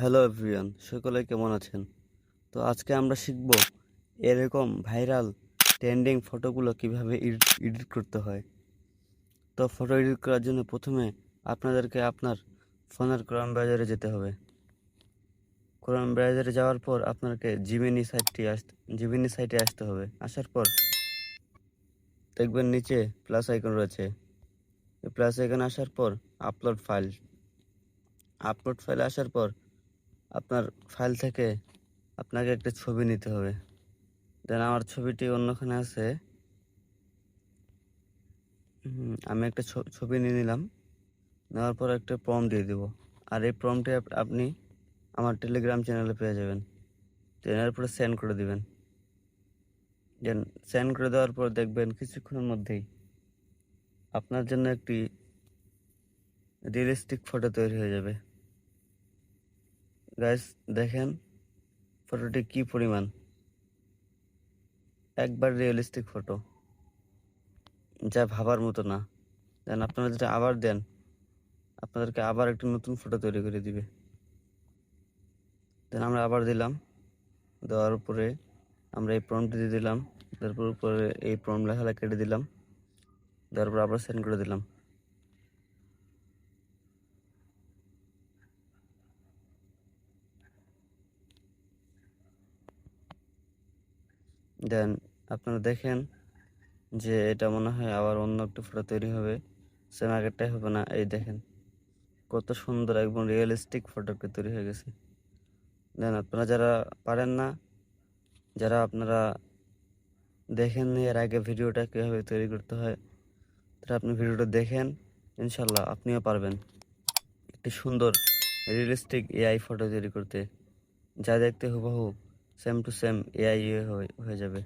Hello everyone সকলে কেমন আছেন? তো আজকে আমরা শিখব এরকম ভাইরাল ট্রেন্ডিং ফটোগুলো কীভাবে এডিট করতে হয়। তো ফটো এডিট করার জন্য প্রথমে আপনাদেরকে আপনার ফোনের ক্রম ব্রাউজারে যেতে হবে। ক্রম ব্রাউজারে যাওয়ার পর আপনাকে জিমিনি সাইটটি আসতে জিমিনি সাইটে আসতে হবে। আসার পর দেখবেন নিচে প্লাস আইকন রয়েছে। প্লাস আইকন আসার পর আপলোড ফাইল আপলোড ফাইলে আসার পর আপনার ফাইল থেকে আপনাকে একটা ছবি নিতে হবে। দেন আমার ছবিটি অন্যখানে আছে। আমি একটা ছবি নিয়ে নিলাম। নেওয়ার পর একটা প্রম দিয়ে দিব। আর এই প্রমটি আপনি আমার টেলিগ্রাম চ্যানেলে পেয়ে যাবেন। চ্যানেলের পরে সেন্ড করে দিবেন। দেন সেন্ড করে দেওয়ার পর দেখবেন কিছুক্ষণের মধ্যেই আপনার জন্য একটি রিয়েলিস্টিক ফটো তৈরি হয়ে যাবে। গাইস দেখেন ফটোটি কি পরিমাণ? একবার রিয়েলিস্টিক ফটো যা ভাবার মতো না। দেন আপনারা যেটা আবার দেন, আপনাদেরকে আবার একটি নতুন ফটো তৈরি করে দিবে। দেন আমরা আবার দিলাম। দেওয়ার উপরে আমরা এই প্রমটি দিয়ে দিলাম। তারপর উপরে এই প্রম লেখাটা কেটে দিলাম। দেওয়ার পর আবার সেন্ড করে দিলাম। দেন আপনারা দেখেন যে এটা মনে হয় আবার অন্য একটা ফটো তৈরি হবে। সেম আগেরটাই হবে না। এই দেখেন, কত সুন্দর একদম রিয়েলিস্টিক ফটোকে তৈরি হয়ে গেছে। দেন আপনারা যারা পারেন না, যারা আপনারা দেখেননি এর আগে ভিডিওটা কীভাবে তৈরি করতে হয়, তারা আপনি ভিডিওটা দেখেন ইনশাল্লাহ আপনিও পারবেন একটি সুন্দর রিয়েলিস্টিক এআই ফটো তৈরি করতে। যা দেখতে হুবহু সেম টু সেম এআই হয়ে হয়ে যাবে